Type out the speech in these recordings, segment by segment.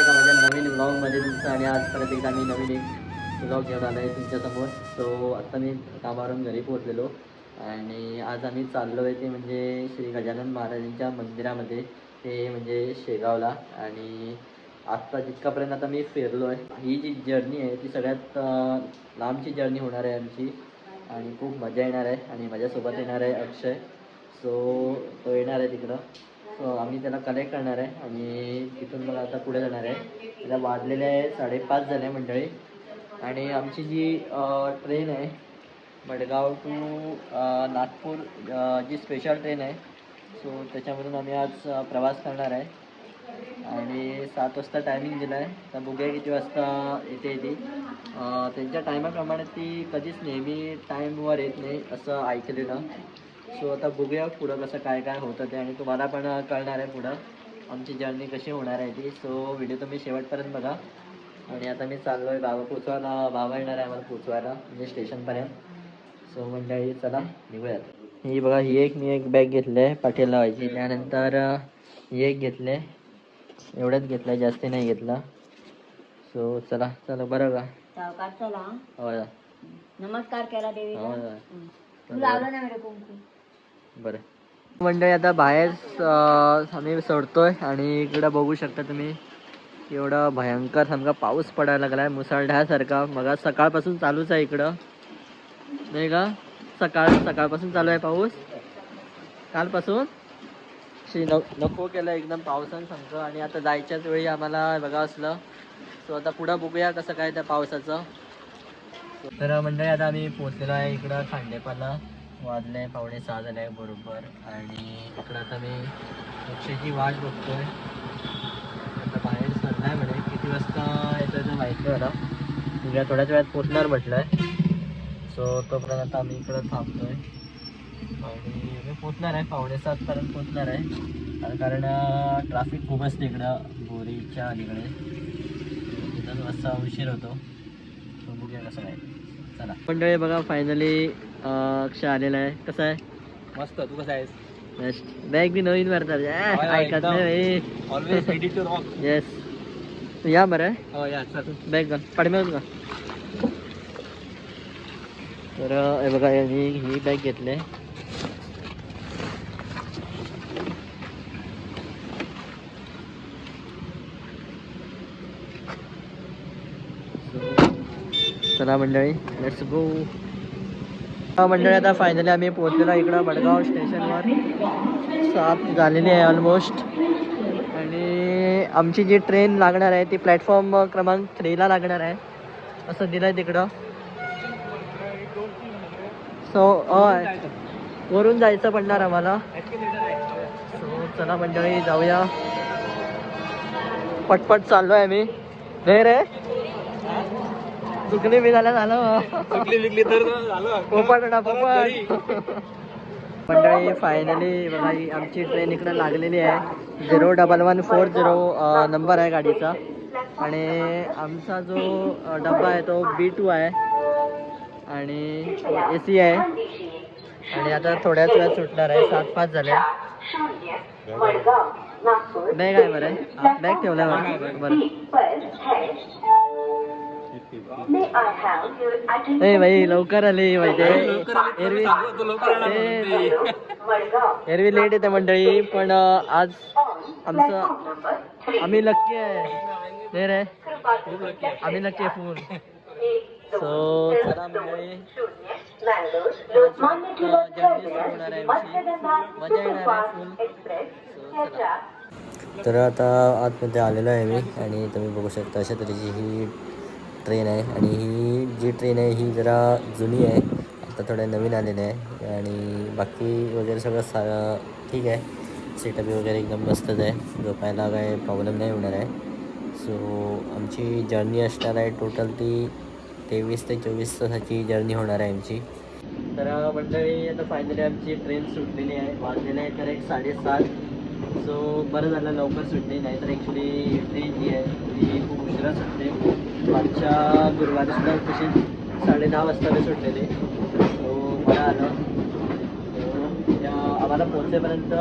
एका माझ्या नवीन ब्लॉगमध्ये तुमचं आणि आज परत एकदा मी नवीन एक ब्लॉग घेऊन आलो आहे तुमच्यासमोर. सो आत्ता मी कामावरून घरी पोहोचलेलो आणि आज आम्ही चाललो आहे ते म्हणजे श्री गजानन महाराजांच्या मंदिरामध्ये ते म्हणजे शेगावला. आणि आत्ता जितकापर्यंत आता मी फिरलो आहे ही जी जर्नी आहे ती सगळ्यात लांबची जर्नी होणार आहे आमची. आणि खूप मजा येणार आहे आणि माझ्यासोबत येणार आहे अक्षय. सो तो येणार आहे तिकडं. सो आम्ही त्याला कलेक्ट करणार आहे आणि तिथून मला आता पुढे जाणार आहे. त्याला वाजलेले आहे साडेपाच झाले मंडळी. आणि आमची जी ट्रेन आहे मडगाव टू नागपूर जी स्पेशल ट्रेन आहे सो त्याच्यामधून आम्ही आज प्रवास करणार आहे. आणि सात वाजता टायमिंग दिला आहे तर बघूया किती वाजता येते ती. त्यांच्या टायमाप्रमाणे ती कधीच नेहमी टाईमवर येत नाही असं ऐकलेलं. सो आता बघूया पुढं कसं काय काय होतं ते आणि तुम्हाला पण कळणार आहे पुढं. आमची जर्नी कशी होणार आहे ती. सो व्हिडिओ तुम्ही शेवटपर्यंत बघा. आणि आता मी चाललो आहे बाबा पोचवायला. बाबा येणार आहे आम्हाला पोचवायला म्हणजे स्टेशनपर्यंत सो मंडळी चला निघूयात. ही बघा ही एक मी एक बॅग घेतली आहे पाठीला लावायची. त्यानंतर ही एक घेतली. आहे एवढंच घेतलं आहे जास्ती नाही घेतला. सो चला चला बरं का? सावकार चला. हो. नमस्कार केला हो देवीला जा. तू लावलं ना मेरे कुंकू? बरं. मंडळी आता बाहेर आम्ही सोडतोय आणि इकडं बघू शकता तुम्ही एवढा भयंकर समजा पाऊस पडायला लागलाय मुसळढ्यासारखा मग सकाळपासून चालूच आहे इकडं. नाही का? सकाळ सकाळपासून चालू आहे पाऊस. कालपासून? श्री नको केलं एकदम पावसानं समजा आणि आता जायच्याच वेळी आम्हाला बघा असलं. सो आता पुढं बघूया कसं काय त्या पावसाचं. तर मंडळी आता आम्ही पोचलेलो आहे इकडं खांडेपाला वाजले पावणे सहा झाले आहे बरोबर. आणि इकडं आता मी रिक्षेची वाट बघतोय. आता बाहेर सरलाय म्हणे. किती वाजता येतोय ते माहिती मला. तुझ्या थोड्याच वेळात पोचणार म्हटलं आहे सो तोपर्यंत आता आम्ही इकडं थांबतोय. आणि मी पोचणार आहे. पावणे सातपर्यंत पोचणार आहे. कारण- ट्रॅफिक खूप असते इकडं. बोरीच्या अलीकडे. तिथंच वाजता उशीर होतो. बघूया कसं काय. चला. मंडळी बघा फायनली अक्षय आलेला आहे. कसं आहे? मस्त. तू कसा आहेस? बेस्ट बॅग बी नवीन भरतात. ऐकत. नाही always ready to rock yes या बरं. हो या चल. बॅग घाल. पाडमेच का तर हे बघा यांनी ही बॅग घेतली चला मंडळी लेट्स गो हा मंडळी आता फायनली आम्ही पोहोचलेलो आहे इकडं मडगाव स्टेशनवर साफ झालेली आहे ऑलमोस्ट आणि आमची जी ट्रेन लागणार आहे ती प्लॅटफॉर्म क्रमांक थ्रीला लागणार आहे. असं दिलं आहे तिकडं सो वरून जायचं पडणार आम्हाला. सो चला मंडळी जाऊया. पटपट चाललो आहे मी नाही रे? चुकली मी झालं झालं चुकली विकली तर झालं. पोपट मंडळी फायनली बघा ही आमची ट्रेन इकडे लागलेली आहे. Zero double one four zero number आहे गाडीचा. आणि आमचा जो डब्बा आहे तो बी टू आहे. आणि ए सी आहे. आणि आता थोड्याच वेळात सुटणार आहे. सात पाच झाले. बॅग आहे बरं. बॅग ठेवला बरं. ए भाई लवकर आली माहिती एरवी. एरवी लेट येते मंडळी पण आज आमचं आम्ही लक्की आहे नाही रे आम्ही लक्की आहे फुल सो चला मंडळी मजा येणार आहे फुल तर आता आतमध्ये आलेलो आहे मी आणि तुम्ही बघू शकता अशा तऱ्हेची ही ट्रेन आहे आणि ही जी ट्रेन आहे ही जरा जुनी आहे. आता थोड्या नवीन आलेल्या आहे. आणि बाकी वगैरे सगळं सा ठीक आहे. सेटअप वगैरे एकदम मस्तच आहे. झोपायला काय प्रॉब्लेम नाही होणार आहे. सो आमची जर्नी असणार आहे टोटल ती तेवीस ते चोवीस तासाची जर्नी होणार आहे आमची. तर मंडळी आता फायनली आमची ट्रेन सुटलेली आहे. वाजलेली आहे तर एक साडेसात. सो बरं झालं लवकर सुटली नाही तर ॲक्च्युली ट्रेन जी आहे. ती खूप उशिरा सुटते. मागच्या गुरुवारीसुद्धा तशी साडे दहा वाजता ते सो मला आलं. त्या आम्हाला पोहोचेपर्यंत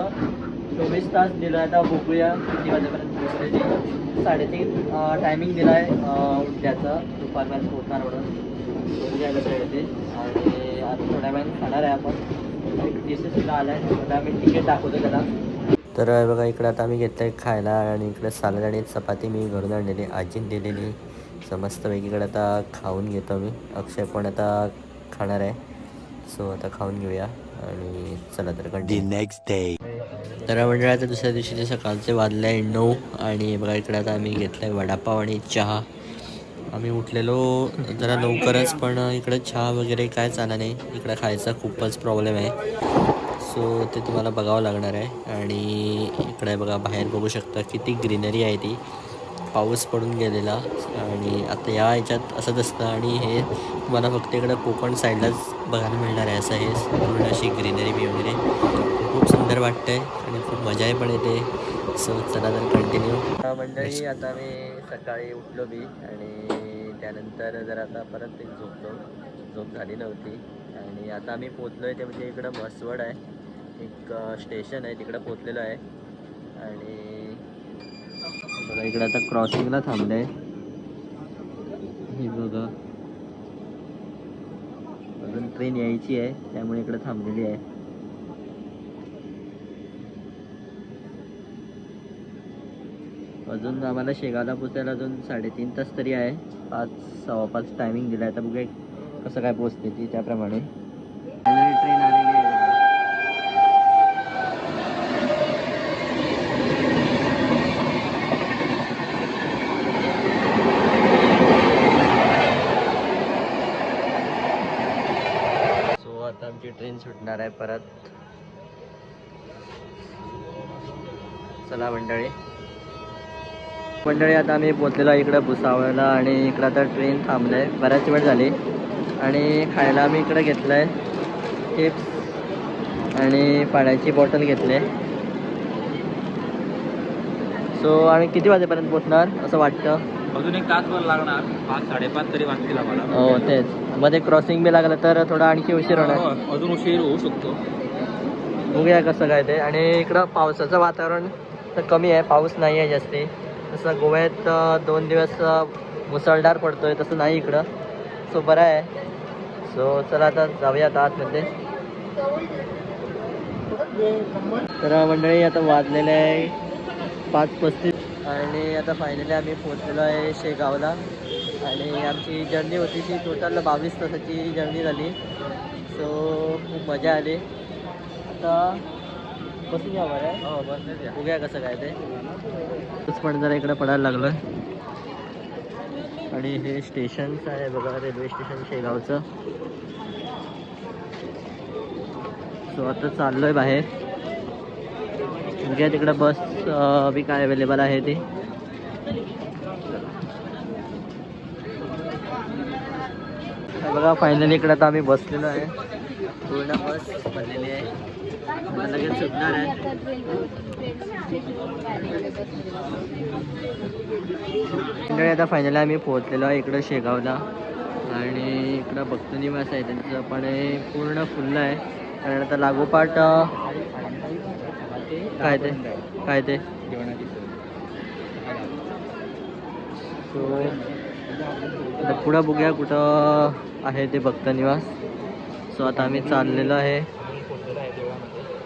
चोवीस तास दिला आहे. आता बघूया किती वाजेपर्यंत पोहोचले ते. साडेतीन टायमिंग दिला आहे उद्याचा. दुपारपर्यंत पोहोचणार म्हणून. यायला कसं आणि आता थोड्या वेळाने खाणार आहे आपण. एक टी सी सुद्धा आला आहे आता आम्ही तिकीट दाखवतो त्याला. तर बघा इकडं आता आम्ही घेतलं आहे खायला आणि इकडं सालड आणि चपाती मी घरून आणलेली आजीन दिलेली. सो मस्तपैकी इकडं आता खाऊन घेतो मी. अक्षय पण आता खाणार आहे. सो आता खाऊन घेऊया आणि चला तर कंटिन्यू next day. तर मंडळाच्या दुसऱ्या दिवशीचे सकाळचे वाजले आहे नऊ आणि बघा इकडे आता आम्ही घेतलं आहे वडापाव आणि चहा. आम्ही उठलेलो जरा लवकरच पण इकडे चहा वगैरे काय चालला नाही. इकडं खायचा खूपच प्रॉब्लेम आहे. सो ते तुम्हाला बघावं लागणार आहे. आणि इकडे बघा बाहेर बघू शकता किती ग्रीनरी आहे ती. पाऊस पडून गेलेला. आणि आता या ह्याच्यात असंच असतं. आणि हे तुम्हाला फक्त इकडं कोकण साईडलाच बघायला मिळणार आहे. असं हे पूर्ण अशी ग्रीनरी बी वगैरे. खूप सुंदर वाटतं आहे आणि खूप मजाही पण येते. सो चला तर कंटिन्यू मंडळी आता मी सकाळी उठलो बी आणि त्यानंतर जर आता परत एक झोपलो. झोप झाली नव्हती. आणि आता आम्ही पोचलो आहे ते म्हणजे इकडं मसवड आहे. एक स्टेशन आहे तिकडं पोचलेलं आहे. आणि बघा इकडं आता क्रॉसिंगला थांबलंय. हे बघा. अजून ट्रेन यायची आहे त्यामुळे इकडे थांबलेली आहे. अजून आम्हाला शेगावला पोचायला अजून साडेतीन तास तरी आहे. पाच सव्वा पाच टायमिंग दिला आहे तर बघूया कसं काय पोचते ती त्याप्रमाणे ट्रेन आलेली आहे बघा. सो आता आमची ट्रेन सुटणार आहे परत. चला मंडळी. मंडळी आता आम्ही पोचलेलो इकडं भुसावळला आणि इकडं आता ट्रेन थांबलं आहे बऱ्याच वेळ झाली. आणि खायला आम्ही इकडं घेतलं आहे चिप्स आणि पाण्याची बॉटल घेतली. सो आम्ही किती वाजेपर्यंत पोचणार असं वाटतं? अजून एक तासभर लागणार. पाच साडेपाच तरी वाजतील आम्हाला. हो तेच. मध्ये क्रॉसिंग बी लागलं तर थोडा आणखी उशीर होणार. हो, अजून उशीर होऊ शकतो. बघूया कसं काय ते. आणि इकडं पावसाचं वातावरण तर कमी आहे. पाऊस नाही आहे जास्ती. तसं गोव्यात अं, दोन दिवस अं, मुसळधार पडतोय. तसं नाही इकडं. सो बरं आहे. सो चला आता जाऊया आता आतमध्ये. तर मंडळी आता वाजलेले आहे पाच पस्तीस. आणि आता फायनली आम्ही पोहोचलेलो आहे शेगावला. आणि आमची जर्नी होती ती टोटल बावीस तासाची जर्नी झाली. सो खूप मजा आली. आता बसून घ्या बरं. हो या. बघूया कसं काय ते. पाऊस पण जरा इकडे पडायला लागलं आणि हे स्टेशन आहे बघा रेल्वे स्टेशन शेगावचं. सो आता चाललोय बाहेर. बघूया तिकडं बस बी काय अवेलेबल आहे ते? बघा फायनली इकडे आता आम्ही बसलेलो आहे. पूर्ण बस भरलेली आहे. आता लगेच सुटणार आहे. आता फायनली आम्ही पोहोचलेलो आहे इकडं शेगावला. आणि इकडं भक्तनिवास आहे त्यांचं पण हे पूर्ण फुल्लं आहे. कारण आता लागोपाठ काय ते? काय ते. सो आता पुढं बघूया कुठं आहे ते भक्त निवास. सो आता आम्ही चाललेलो आहे.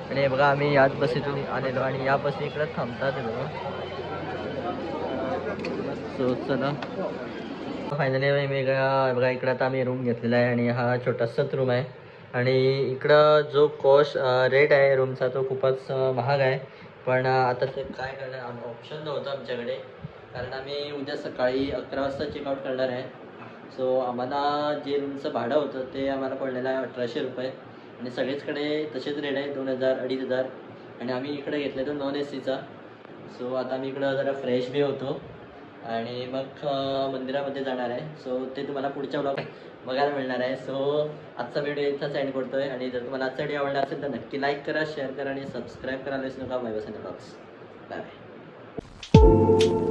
आणि हे बघा आम्ही याच बसीतून आलेलो आणि या बसी इकडे थांबतात बघा. सो चला. फायनली बघा इकडं आता आम्ही रूम घेतलेला आहे आणि हा छोटासाच रूम आहे. आणि इकडं जो कॉस्ट रेट आहे रूमचा तो खूपच महाग आहे. पण आता ते काय करणार? ऑप्शन नव्हतं आमच्याकडे. कारण आम्ही उद्या सकाळी अकरा वाजता चेकआउट करणार आहे. सो आम्हाला जे रूमचं भाडं होतं ते आम्हाला पडलेलं आहे अठराशे रुपये. आणि सगळेचकडे तसेच रेट आहे दोन हजार अडीच हजार. आणि आम्ही इकडे घेतलं तो नॉन ए सीचा सो आता आम्ही इकडं जरा फ्रेश बी होतो. आणि मग मंदिरामध्ये जाणार आहे. सो ते तुम्हाला पुढच्या ब्लॉग बघायला मिळणार आहे. सो आजचा व्हिडिओ इथंच एंड करतोय. आणि जर तुम्हाला आजचा व्हिडिओ आवडला असेल तर नक्की लाईक करा शेअर करा आणि सबस्क्राईब करायला विसरू नका. Bye bus blogs bye bye